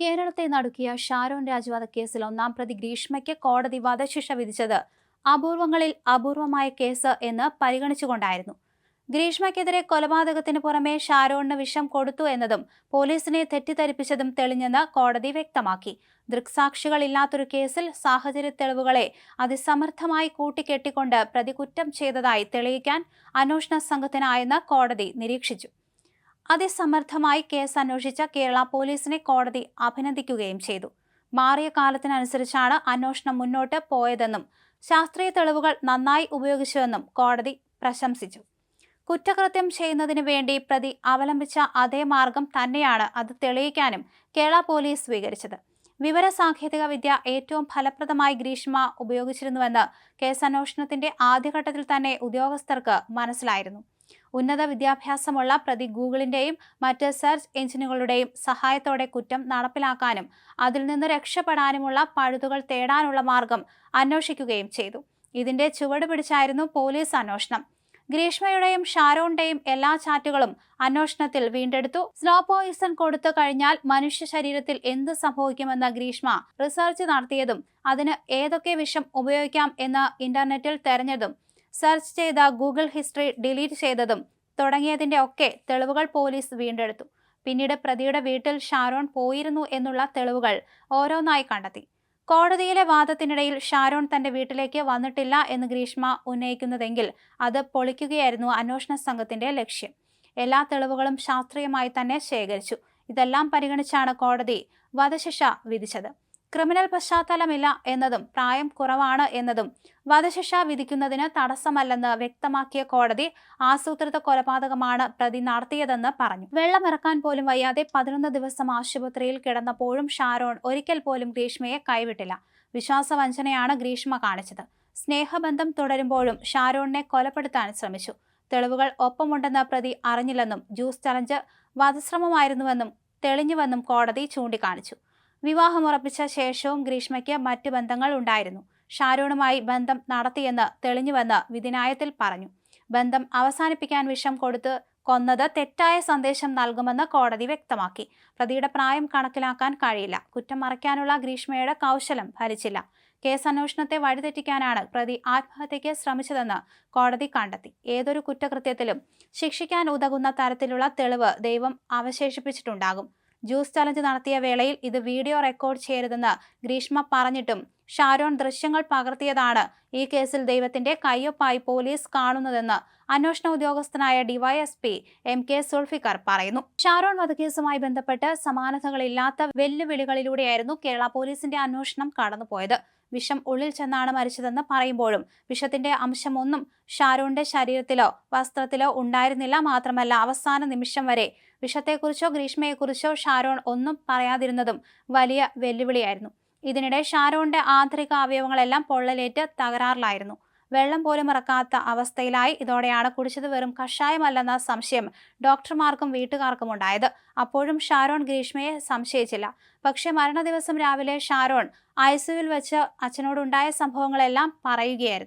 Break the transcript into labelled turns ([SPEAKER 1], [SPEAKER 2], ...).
[SPEAKER 1] കേരളത്തെ നടുക്കിയ ഷാരോൺ രാജ്വാദ കേസിൽ ഒന്നാം പ്രതി ഗ്രീഷ്മയ്ക്ക് കോടതി വധശിക്ഷ വിധിച്ചത് അപൂർവങ്ങളിൽ അപൂർവമായ കേസ് എന്ന് പരിഗണിച്ചുകൊണ്ടായിരുന്നു. ഗ്രീഷ്മയ്ക്കെതിരെ കൊലപാതകത്തിന് പുറമെ ഷാരോണിന് വിഷം കൊടുത്തു എന്നതും പോലീസിനെ തെറ്റിദ്ധരിപ്പിച്ചതും തെളിഞ്ഞെന്ന് കോടതി വ്യക്തമാക്കി. ദൃക്സാക്ഷികളില്ലാത്തൊരു കേസിൽ സാഹചര്യ തെളിവുകളെ അതിസമർത്ഥമായി കൂട്ടിക്കെട്ടിക്കൊണ്ട് പ്രതി കുറ്റം ചെയ്തതായി തെളിയിക്കാൻ അന്വേഷണ സംഘത്തിനായെന്ന് കോടതി നിരീക്ഷിച്ചു. അതിസമർത്ഥമായി കേസ് അന്വേഷിച്ച കേരള പോലീസിനെ കോടതി അഭിനന്ദിക്കുകയും ചെയ്തു. മാറിയ കാലത്തിനനുസരിച്ചാണ് അന്വേഷണം മുന്നോട്ട് പോയതെന്നും ശാസ്ത്രീയ തെളിവുകൾ നന്നായി ഉപയോഗിച്ചുവെന്നും കോടതി പ്രശംസിച്ചു. കുറ്റകൃത്യം ചെയ്യുന്നതിന് വേണ്ടി പ്രതി അവലംബിച്ച അതേ മാർഗം തന്നെയാണ് അത് തെളിയിക്കാനും കേരള പോലീസ് സ്വീകരിച്ചത്. വിവര സാങ്കേതിക വിദ്യ ഏറ്റവും ഫലപ്രദമായി ഗ്രീഷ്മ ഉപയോഗിച്ചിരുന്നുവെന്ന് കേസന്വേഷണത്തിന്റെ ആദ്യഘട്ടത്തിൽ തന്നെ ഉദ്യോഗസ്ഥർക്ക് മനസ്സിലായിരുന്നു. ഉന്നത വിദ്യാഭ്യാസമുള്ള പ്രതി ഗൂഗിളിന്റെയും മറ്റ് സെർച്ച് എഞ്ചിനുകളുടെയും സഹായത്തോടെ കുറ്റം നടപ്പിലാക്കാനും അതിൽ നിന്ന് രക്ഷപ്പെടാനുമുള്ള പഴുതുകൾ തേടാനുള്ള മാർഗം അന്വേഷിക്കുകയും ചെയ്തു. ഇതിന്റെ ചുവട് പിടിച്ചായിരുന്നു പോലീസ് അന്വേഷണം. ഗ്രീഷ്മയുടെയും ഷാരോണിന്റെയും എല്ലാ ചാറ്റുകളും അന്വേഷണത്തിൽ വീണ്ടെടുത്തു. സ്നോ പോയിസൺ കൊടുത്തു കഴിഞ്ഞാൽ മനുഷ്യ ശരീരത്തിൽ എന്ത് സംഭവിക്കുമെന്ന ഗ്രീഷ്മ റിസർച്ച് നടത്തിയതും അതിന് ഏതൊക്കെ വിഷം ഉപയോഗിക്കാം എന്ന് ഇന്റർനെറ്റിൽ തെരഞ്ഞതും സെർച്ച് ചെയ്ത ഗൂഗിൾ ഹിസ്റ്ററി ഡിലീറ്റ് ചെയ്തതും തുടങ്ങിയതിന്റെ ഒക്കെ തെളിവുകൾ പോലീസ് വീണ്ടെടുത്തു. പിന്നീട് പ്രതിയുടെ വീട്ടിൽ ഷാരോൺ പോയിരുന്നു എന്നുള്ള തെളിവുകൾ ഓരോന്നായി കണ്ടെത്തി. കോടതിയിലെ വാദത്തിനിടയിൽ ഷാരോൺ തന്റെ വീട്ടിലേക്ക് വന്നിട്ടില്ല എന്ന് ഗ്രീഷ്മ ഉന്നയിക്കുന്നതെങ്കിൽ അത് പൊളിക്കുകയായിരുന്നു അന്വേഷണ സംഘത്തിന്റെ ലക്ഷ്യം. എല്ലാ തെളിവുകളും ശാസ്ത്രീയമായി തന്നെ ശേഖരിച്ചു. ഇതെല്ലാം പരിഗണിച്ചാണ് കോടതി വധശിക്ഷ വിധിച്ചത്. ക്രിമിനൽ പശ്ചാത്തലമില്ല എന്നതും പ്രായം കുറവാണ് എന്നതും വധശിക്ഷ വിധിക്കുന്നതിന് തടസ്സമല്ലെന്ന് വ്യക്തമാക്കിയ കോടതി ആസൂത്രിത കൊലപാതകമാണ് പ്രതി നടത്തിയതെന്ന് പറഞ്ഞു. വെള്ളമിറക്കാൻ പോലും വയ്യാതെ പതിനൊന്ന് ദിവസം ആശുപത്രിയിൽ കിടന്നപ്പോഴും ഷാരോൺ ഒരിക്കൽ പോലും ഗ്രീഷ്മയെ കൈവിട്ടില്ല. വിശ്വാസവഞ്ചനയാണ് ഗ്രീഷ്മ കാണിച്ചത്. സ്നേഹബന്ധം തുടരുമ്പോഴും ഷാരോണിനെ കൊലപ്പെടുത്താൻ ശ്രമിച്ചു. തെളിവുകൾ ഒപ്പമുണ്ടെന്ന് പ്രതി അറിഞ്ഞില്ലെന്നും ജ്യൂസ് ചലഞ്ച് വധശ്രമമായിരുന്നുവെന്നും തെളിഞ്ഞുവെന്നും കോടതി ചൂണ്ടിക്കാണിച്ചു. വിവാഹമുറപ്പിച്ച ശേഷവും ഗ്രീഷ്മയ്ക്ക് മറ്റ് ബന്ധങ്ങൾ ഉണ്ടായിരുന്നു. ഷാരൂണുമായി ബന്ധം നടത്തിയെന്ന് തെളിഞ്ഞുവെന്ന് വിധിനായത്തിൽ പറഞ്ഞു. ബന്ധം അവസാനിപ്പിക്കാൻ വിഷം കൊടുത്ത് കൊന്നത് തെറ്റായ സന്ദേശം നൽകുമെന്ന് കോടതി വ്യക്തമാക്കി. പ്രതിയുടെ പ്രായം കണക്കിലാക്കാൻ കഴിയില്ല. കുറ്റം മറയ്ക്കാനുള്ള ഗ്രീഷ്മയുടെ കൗശലം ഫലിച്ചില്ല കേസ് അന്വേഷണത്തെ വഴിതെറ്റിക്കാനാണ് പ്രതി ആത്മഹത്യയ്ക്ക് ശ്രമിച്ചതെന്ന് കോടതി കണ്ടെത്തി. ഏതൊരു കുറ്റകൃത്യത്തിലും ശിക്ഷിക്കാൻ ഉതകുന്ന തരത്തിലുള്ള തെളിവ് ദൈവം അവശേഷിപ്പിച്ചിട്ടുണ്ടാകും. ജ്യൂസ് ചലഞ്ച് നടത്തിയ വേളയിൽ ഇത് വീഡിയോ റെക്കോർഡ് ചെയ്യരുതെന്ന് ഗ്രീഷ്മ പറഞ്ഞിട്ടും ഷാരോൺ ദൃശ്യങ്ങൾ പകർത്തിയതാണ്. ഈ കേസിൽ ദൈവത്തിന്റെ കയ്യൊപ്പായി പോലീസ് കാണുന്നതെന്ന് അന്വേഷണ ഉദ്യോഗസ്ഥനായ ഡിവൈഎസ്പി എം കെ സുൾഫിക്കർ പറയുന്നു. ഷാരോൺ വധക്കേസുമായി ബന്ധപ്പെട്ട് സമാനതകളില്ലാത്ത വെല്ലുവിളികളിലൂടെയായിരുന്നു കേരള പോലീസിന്റെ അന്വേഷണം കടന്നുപോയത്. വിഷം ഉള്ളിൽ ചെന്നാണ് മരിച്ചതെന്ന് പറയുമ്പോഴും വിഷത്തിന്റെ അംശമൊന്നും ഷാരോണിന്റെ ശരീരത്തിലോ വസ്ത്രത്തിലോ ഉണ്ടായിരുന്നില്ല. മാത്രമല്ല അവസാന നിമിഷം വരെ വിഷത്തെക്കുറിച്ചോ ഗ്രീഷ്മയെക്കുറിച്ചോ ഷാരോൺ ഒന്നും പറയാതിരുന്നതും വലിയ വെല്ലുവിളിയായിരുന്നു. ഇതിനിടെ ഷാരോണിന്റെ ആന്തരിക അവയവങ്ങളെല്ലാം പൊള്ളലേറ്റ് തകരാറിലായിരുന്നു. വെള്ളം പോലും ഇറക്കാത്ത അവസ്ഥയിലായി ഇതോടെയാണ് കുടിച്ചത് വെറും കഷായമല്ലെന്ന സംശയം ഡോക്ടർമാർക്കും വീട്ടുകാർക്കും ഉണ്ടായത്. അപ്പോഴും ഷാരോൺ ഗ്രീഷ്മയെ സംശയിച്ചില്ല. പക്ഷേ മരണദിവസം രാവിലെ ഷാരോൺ ഐസിയുവിൽ വെച്ച് അച്ഛനോടുണ്ടായ സംഭവങ്ങളെല്ലാം പറയുകയായിരുന്നു.